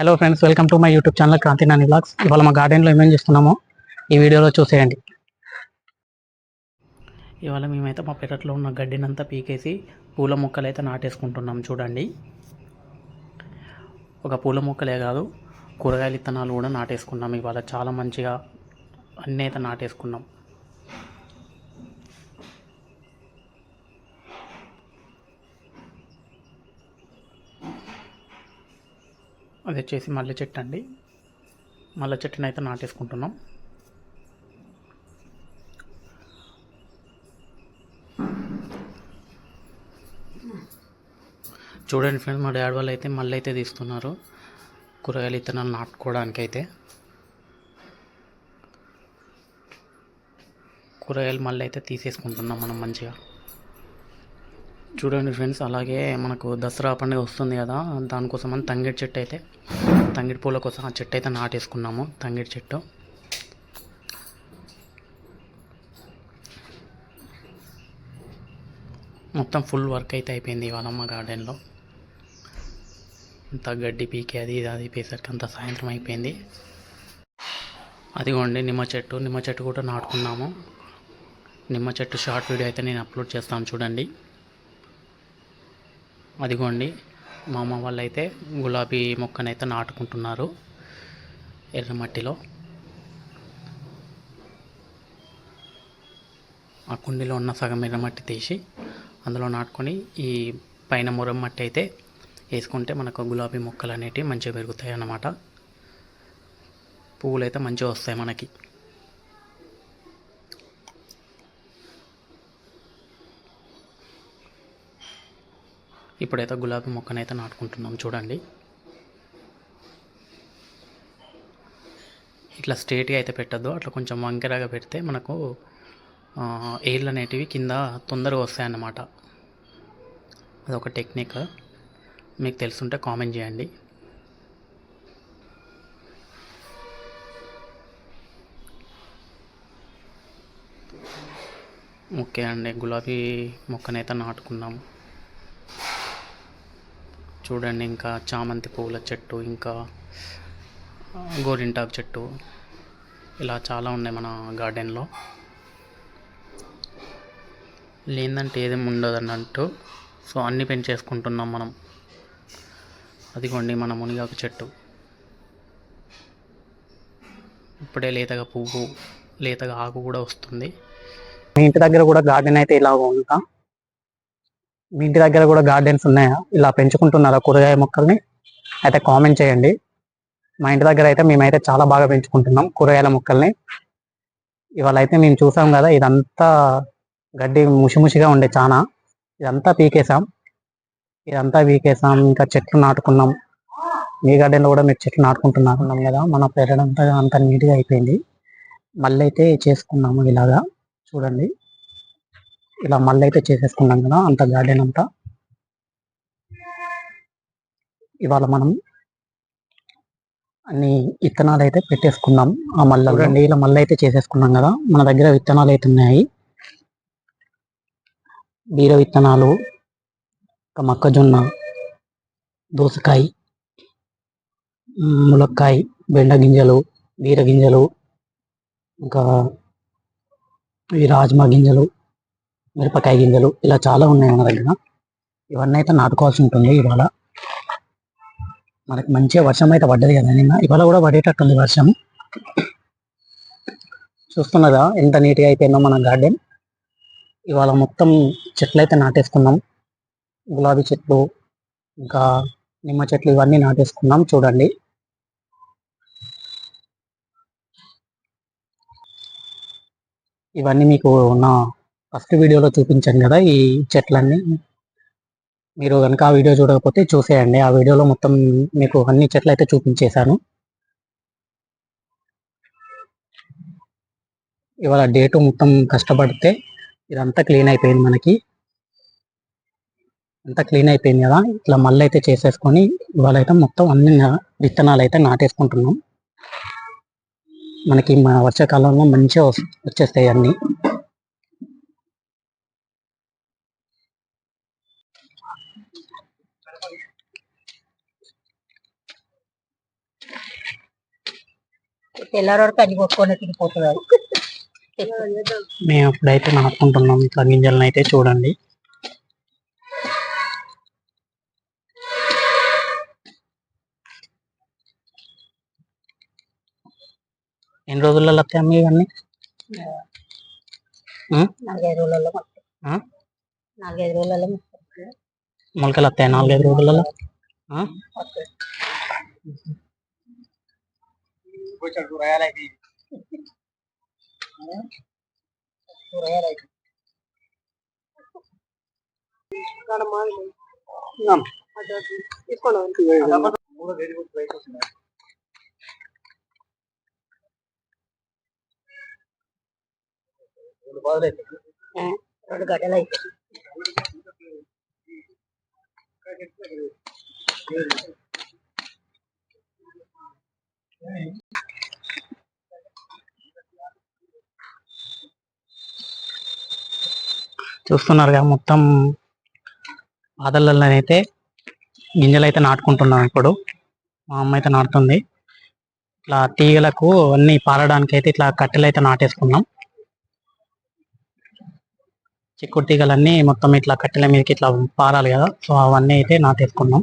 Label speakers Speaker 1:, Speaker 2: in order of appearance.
Speaker 1: Hello friends welcome to my YouTube channel Kranthi Nani blogs ఇవాళ మా గార్డెన్లో ఏమేమి చేస్తున్నామో ఈ వీడియోలో చూసేయండి. ఇవాళ మేమైతే మా పెరట్లో ఉన్న గడ్డినంతా పీకేసి పూల మొక్కలు అయితే నాటేసుకుంటున్నాం చూడండి. ఒక పూల మొక్కలే కాదు కూరగాయల విత్తనాలు కూడా నాటేసుకున్నాం. ఇవాళ చాలా మంచిగా అన్నీ అయితే నాటేసుకున్నాం. అది వచ్చేసి మల్లె చెట్టు అండి. మల్లె చెట్టుని అయితే నాటేసుకుంటున్నాం. చూడండి ఫ్రెండ్స్ మా డాడీ వాళ్ళు అయితే మళ్ళీ అయితే తీస్తున్నారు. కూరగాయలు విత్తనాలు నాటుకోవడానికి అయితే కూరగాయలు మళ్ళీ అయితే తీసేసుకుంటున్నాం మనం మంచిగా. చూడండి ఫ్రెండ్స్ అలాగే మనకు దసరా పండుగ వస్తుంది కదా దానికోసం అని తంగిడి చెట్టు అయితే తంగిడి పూల కోసం ఆ చెట్టు అయితే నాటేసుకున్నాము తంగిడి చెట్టు. మొత్తం ఫుల్ వర్క్ అయితే అయిపోయింది ఇవాళ మా గార్డెన్లో అంత గడ్డి పీకి అది ఇది అది పీసరికి అంత సాయంత్రం అయిపోయింది. అదిగోండి నిమ్మ చెట్టు నిమ్మ చెట్టు కూడా నాటుకున్నాము. నిమ్మ చెట్టు షార్ట్ వీడియో అయితే నేను అప్లోడ్ చేస్తాను చూడండి. అదిగోండి మా అమ్మ వాళ్ళు అయితే గులాబీ మొక్కనైతే నాటుకుంటున్నారు ఎర్రమట్టిలో ఆ కుండీలో ఉన్న సగం ఎర్రమట్టి తీసి అందులో నాటుకొని ఈ పైన మురం మట్టి అయితే వేసుకుంటే మనకు గులాబీ మొక్కలు అనేటివి మంచిగా పెరుగుతాయి అన్నమాట పువ్వులు అయితే మంచిగా వస్తాయి మనకి. ఇప్పుడైతే గులాబీ మొక్కనైతే నాటుకుంటున్నాం. చూడండి. ఇట్లా స్ట్రేట్గా అయితే పెట్టద్దు. అట్లా కొంచెం వంకరగా పెడితే మనకు ఎయిర్లు అనేటివి కింద తొందరగా వస్తాయన్నమాట. అదొక టెక్నిక్. మీకు తెలుసుంటే కామెంట్ చేయండి. ఓకే అండి. గులాబీ మొక్కనైతే నాటుకున్నాము చూడండి ఇంకా చామంతి పువ్వుల చెట్టు ఇంకా గోరింటాకు చెట్టు ఇలా చాలా ఉన్నాయి మన గార్డెన్లో. లేదంటే ఏదేమి ఉండదు అన్నట్టు సో అన్నీ పెంచేసుకుంటున్నాం మనం. అదిగోండి మన మునిగాకు చెట్టు. ఇప్పుడే లేతగా పువ్వు లేతగా ఆకు కూడా వస్తుంది. మీ ఇంటి దగ్గర కూడా గార్డెన్ అయితే ఇలా ఉందా? మీ ఇంటి దగ్గర కూడా గార్డెన్స్ ఉన్నాయా? ఇలా పెంచుకుంటున్నారా కూరగాయ మొక్కల్ని? అయితే కామెంట్ చేయండి. మా ఇంటి దగ్గర అయితే మేమైతే చాలా బాగా పెంచుకుంటున్నాం కూరగాయల మొక్కల్ని. ఇవాళ అయితే మేము చూసాం కదా ఇదంతా గడ్డి ముషిముషిగా ఉండే చాలా ఇదంతా పీకేసాం ఇదంతా పీకేసాం ఇంకా చెట్లు నాటుకున్నాం. మీ గార్డెన్లో కూడా మీరు చెట్లు నాటుకుంటున్నారున్నాం కదా మన పెరడంతా అంత నీట్గా అయిపోయింది. మళ్ళీ అయితే చేసుకున్నాము ఇలాగా. చూడండి. ఇలా మళ్ళీ అయితే చేసేసుకున్నాం కదా అంత గార్డెన్ అంతా. ఇవాళ మనం అన్ని విత్తనాలు అయితే పెట్టేసుకున్నాం. ఆ మళ్ళీ చూడండి ఇలా మళ్ళీ అయితే చేసేసుకున్నాం కదా మన దగ్గర విత్తనాలు అయితే ఉన్నాయి. బీర విత్తనాలు ఇంకా మొక్కజొన్న దోసకాయ ములక్కాయ బెండ గింజలు బీర గింజలు ఇంకా ఈ రాజ్మా గింజలు మిరపకాయ గింజలు ఇలా చాలా ఉన్నాయి మన దగ్గర. ఇవన్నీ అయితే నాటుకోవాల్సి ఉంటుంది ఇవాళ. మనకి మంచిగా వర్షం అయితే పడ్డది కదా నిన్న. ఇవాళ కూడా పడేటట్టుంది వర్షం. చూస్తున్నదా ఎంత నీట్గా అయిపోయిందో మన గార్డెన్. ఇవాళ మొత్తం చెట్లు అయితే నాటేసుకున్నాం. గులాబీ చెట్లు ఇంకా నిమ్మ చెట్లు ఇవన్నీ నాటేసుకున్నాం. చూడండి. ఇవన్నీ మీకు నా ఫస్ట్ వీడియోలో చూపించాను కదా ఈ చెట్లన్నీ. మీరు కనుక ఆ వీడియో చూడకపోతే చూసేయండి. ఆ వీడియోలో మొత్తం మీకు అన్ని చెట్లు అయితే చూపించేశాను. ఇవాళ డేటు మొత్తం కష్టపడితే ఇదంతా క్లీన్ అయిపోయింది మనకి. అంతా క్లీన్ అయిపోయింది కదా. ఇట్లా మళ్ళీ అయితే చేసేసుకొని ఇవాళ అయితే మొత్తం అన్ని నా- విత్తనాలు అయితే నాటేసుకుంటున్నాం. మనకి మా వర్షాకాలంలో మంచిగా వచ్చేస్తాయి అన్ని.
Speaker 2: తెల్లారి వరకు అన్ని కొట్టుకొని తిరిగిపోతున్నారు
Speaker 1: మేము ఇప్పుడైతే నాటుకుంటున్నాం. ఇట్లా గింజలను అయితే చూడండి. ఎన్ని రోజులలో వస్తాయి అమ్మ ఇవన్నీ? ఉం?
Speaker 2: నాలుగైదు రోజులలో మొత్తం.
Speaker 1: ఆ?
Speaker 2: నాలుగైదు రోజులలో మొత్తం.
Speaker 1: మొలకలు వస్తాయి నాలుగైదు రోజులలో ఆ?
Speaker 2: కూరగాయలు అయితే. ఆ, రెండు గడ్డలు అయితే
Speaker 1: చూస్తున్నారుగా మొత్తం పాదలలో అయితే గింజలు అయితే నాటుకుంటున్నాం ఇప్పుడు. మా అమ్మ అయితే నాటుతుంది. ఇట్లా తీగలకు అన్ని పారడానికి అయితే ఇట్లా కట్టెలు అయితే నాటేసుకున్నాం. చిక్కుడు తీగలన్నీ మొత్తం ఇట్లా కట్టెల మీదకి ఇట్లా పారాలి కదా సో అవన్నీ అయితే నాటేసుకున్నాం.